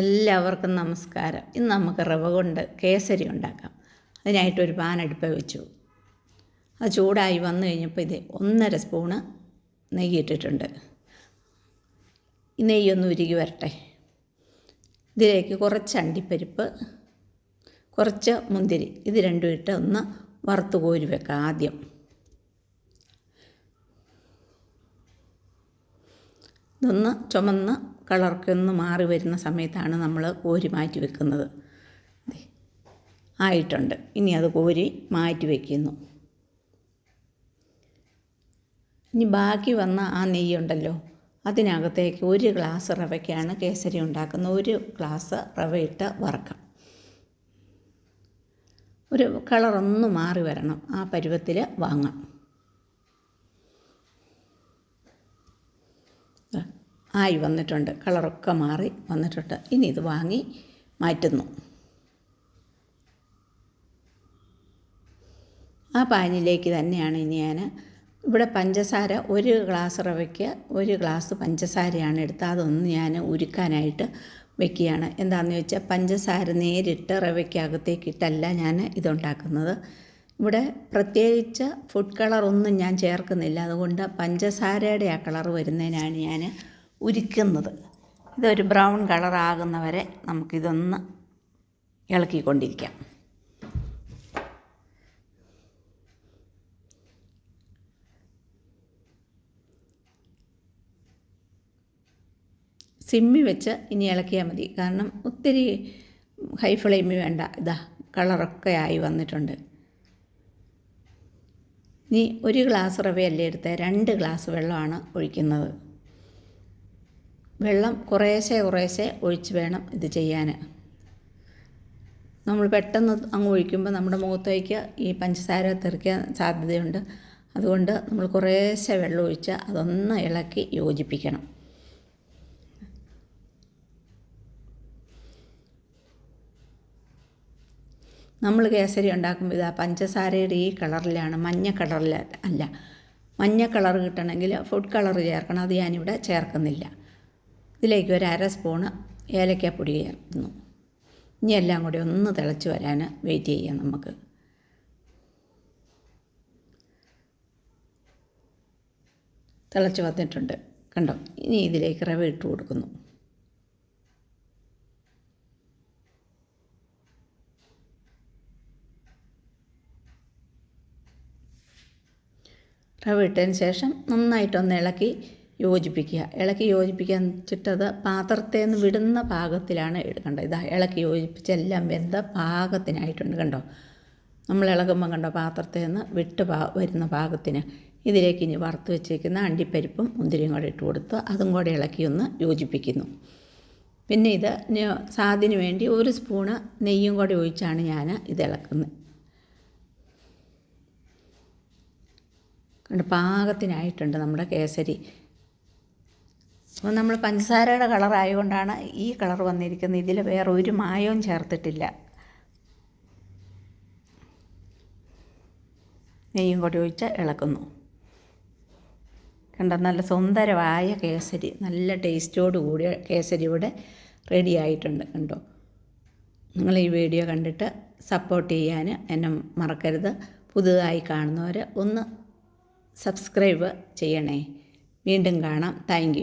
എല്ലാവർക്കും നമസ്കാരം. ഇന്ന് നമുക്ക് റവ കൊണ്ട് കേസരി ഉണ്ടാക്കാം. അതിനായിട്ട് ഒരു പാൻ അടുപ്പ് വെച്ചു. അത് ചൂടായി വന്നു കഴിഞ്ഞപ്പോൾ ഇത് ഒന്നര സ്പൂണ് നെയ്യ് ഇട്ടിട്ടുണ്ട്. നെയ്യൊന്ന് ഉരുകി വരട്ടെ. ഇതിലേക്ക് കുറച്ച് അണ്ടിപ്പരിപ്പ് കുറച്ച് മുന്തിരി ഇത് രണ്ടും ഇട്ട് ഒന്ന് വറുത്ത് കോരി വെക്കാം ആദ്യം. ഇതൊന്ന് ചുമന്ന് കളറൊക്കെ ഒന്ന് മാറി വരുന്ന സമയത്താണ് നമ്മൾ കോരി മാറ്റി വെക്കുന്നത്. ആയിട്ടുണ്ട്. ഇനി അത് കോരി മാറ്റി വയ്ക്കുന്നു ഇനി ബാക്കി വന്ന ആ നെയ്യുണ്ടല്ലോ അതിനകത്തേക്ക് ഒരു ഗ്ലാസ് റവയ്ക്കാണ് കേസരി ഉണ്ടാക്കുന്നത്. ഒരു ഗ്ലാസ് റവയിട്ട് വറക്കാം. ഒരു കളറൊന്ന് മാറി വരണം. ആ പരുവത്തിൽ വാങ്ങാം. ആയി വന്നിട്ടുണ്ട്. കളറൊക്കെ മാറി വന്നിട്ടുണ്ട്. ഇനി ഇത് വാങ്ങി മാറ്റുന്നു. ആ പാനിലേക്ക് തന്നെയാണ് ഇനി ഞാൻ ഇവിടെ പഞ്ചസാര ഒരു ഗ്ലാസ് റവയ്ക്ക് ഒരു ഗ്ലാസ് പഞ്ചസാരയാണ് എടുത്തത് അതൊന്ന് ഞാൻ ഉരുക്കാനായിട്ട് വെക്കുകയാണ്. എന്താണെന്ന് വെച്ചാൽ പഞ്ചസാര നേരിട്ട് റവയ്ക്കകത്തേക്കിട്ടല്ല ഞാൻ ഇതുണ്ടാക്കുന്നത്. ഇവിടെ പ്രത്യേകിച്ച് ഫുഡ് കളറൊന്നും ഞാൻ ചേർക്കുന്നില്ല. അതുകൊണ്ട് പഞ്ചസാരയുടെ ആ കളർ വരുന്നതിനാണ് ഞാൻ ഉരുക്കുന്നത്. ഇതൊരു ബ്രൗൺ കളറാകുന്നവരെ നമുക്കിതൊന്ന് ഇളക്കിക്കൊണ്ടിരിക്കാം. സിമ്മി വെച്ച് ഇനി ഇളക്കിയാൽ മതി. കാരണം ഒത്തിരി ഹൈ ഫ്ലെയിമിൽ വേണ്ട. ഇതാ കളറൊക്കെ ആയി വന്നിട്ടുണ്ട്. ഇനി ഒരു ഗ്ലാസ് റവയല്ലേ എടുത്ത്? രണ്ട് ഗ്ലാസ് വെള്ളമാണ് ഒഴിക്കുന്നത്. വെള്ളം കുറേശ്ശെ കുറേശ്ശെ ഒഴിച്ച് വേണം ഇത് ചെയ്യാൻ. നമ്മൾ പെട്ടെന്ന് അങ്ങ് ഒഴിക്കുമ്പോൾ നമ്മുടെ മുഖത്തേക്ക് ഈ പഞ്ചസാര തെറിക്കാൻ സാധ്യതയുണ്ട്. അതുകൊണ്ട് നമ്മൾ കുറേശ്ശെ വെള്ളം ഒഴിച്ച് അതൊന്ന് ഇളക്കി യോജിപ്പിക്കണം. നമ്മൾ കേസരി ഉണ്ടാക്കുമ്പോൾ ഇതാ പഞ്ചസാരയുടെ ഈ കളറിലാണ് മഞ്ഞ കളറിൽ അല്ല. മഞ്ഞ കളർ കിട്ടണമെങ്കിൽ ഫുഡ് കളർ ചേർക്കണം. അത് ഞാനിവിടെ ചേർക്കുന്നില്ല. ഇതിലേക്ക് ഒരു അര സ്പൂണ് ഏലക്കാപ്പൊടി ചേർക്കുന്നു. ഇനി എല്ലാം കൂടി ഒന്ന് തിളച്ച് വരാൻ വെയിറ്റ് ചെയ്യാം നമുക്ക്. തിളച്ച് വന്നിട്ടുണ്ട്. കണ്ടോ? ഇനി ഇതിലേക്ക് റവ ഇട്ട് കൊടുക്കുന്നു. റവ ഇട്ടതിന് ശേഷം നന്നായിട്ടൊന്ന് ഇളക്കി യോജിപ്പിക്കുക. ഇളക്കി യോജിപ്പിക്കാൻ വെച്ചിട്ടത് പാത്രത്തിൽ നിന്ന് വിടുന്ന പാകത്തിലാണ് എടുക്കേണ്ടത് ഇതാ ഇളക്കി യോജിപ്പിച്ച് എല്ലാം വെന്ത പാകത്തിനായിട്ടുണ്ട് കണ്ടോ? നമ്മൾ ഇളകുമ്പോൾ കണ്ടോ പാത്രത്തിൽ നിന്ന് വിട്ട് പാ വരുന്ന പാകത്തിന്. ഇതിലേക്ക് ഇനി വറുത്ത് വെച്ചേക്കുന്ന അണ്ടിപ്പരിപ്പും മുന്തിരിയും കൂടെ ഇട്ട് കൊടുത്ത് അതും കൂടെ ഇളക്കി ഒന്ന് യോജിപ്പിക്കുന്നു. പിന്നെ ഇത് സാദിന് വേണ്ടി ഒരു സ്പൂണ് നെയ്യും കൂടെ ഒഴിച്ചാണ് ഞാൻ ഇത് ഇളക്കുന്നത്. കണ്ട് പാകത്തിനായിട്ടുണ്ട് നമ്മുടെ കേസരി. അപ്പോൾ നമ്മൾ പഞ്ചസാരയുടെ കളറായതുകൊണ്ടാണ് ഈ കളർ വന്നിരിക്കുന്നത്. ഇതിൽ വേറെ ഒരു മായവും ചേർത്തിട്ടില്ല. നെയ്യും കൂടി ഒഴിച്ച് ഇളക്കുന്നു. കണ്ട? നല്ല സുന്ദരമായ കേസരി. നല്ല ടേസ്റ്റോട് കൂടിയ കേസരി ഇവിടെ റെഡി ആയിട്ടുണ്ട് കണ്ടോ? നിങ്ങൾ ഈ വീഡിയോ കണ്ടിട്ട് സപ്പോർട്ട് ചെയ്യാൻ എന്നെ മറക്കരുത്. പുതുതായി കാണുന്നവർ ഒന്ന് സബ്സ്ക്രൈബ് ചെയ്യണേ. വീണ്ടും കാണാം. താങ്ക്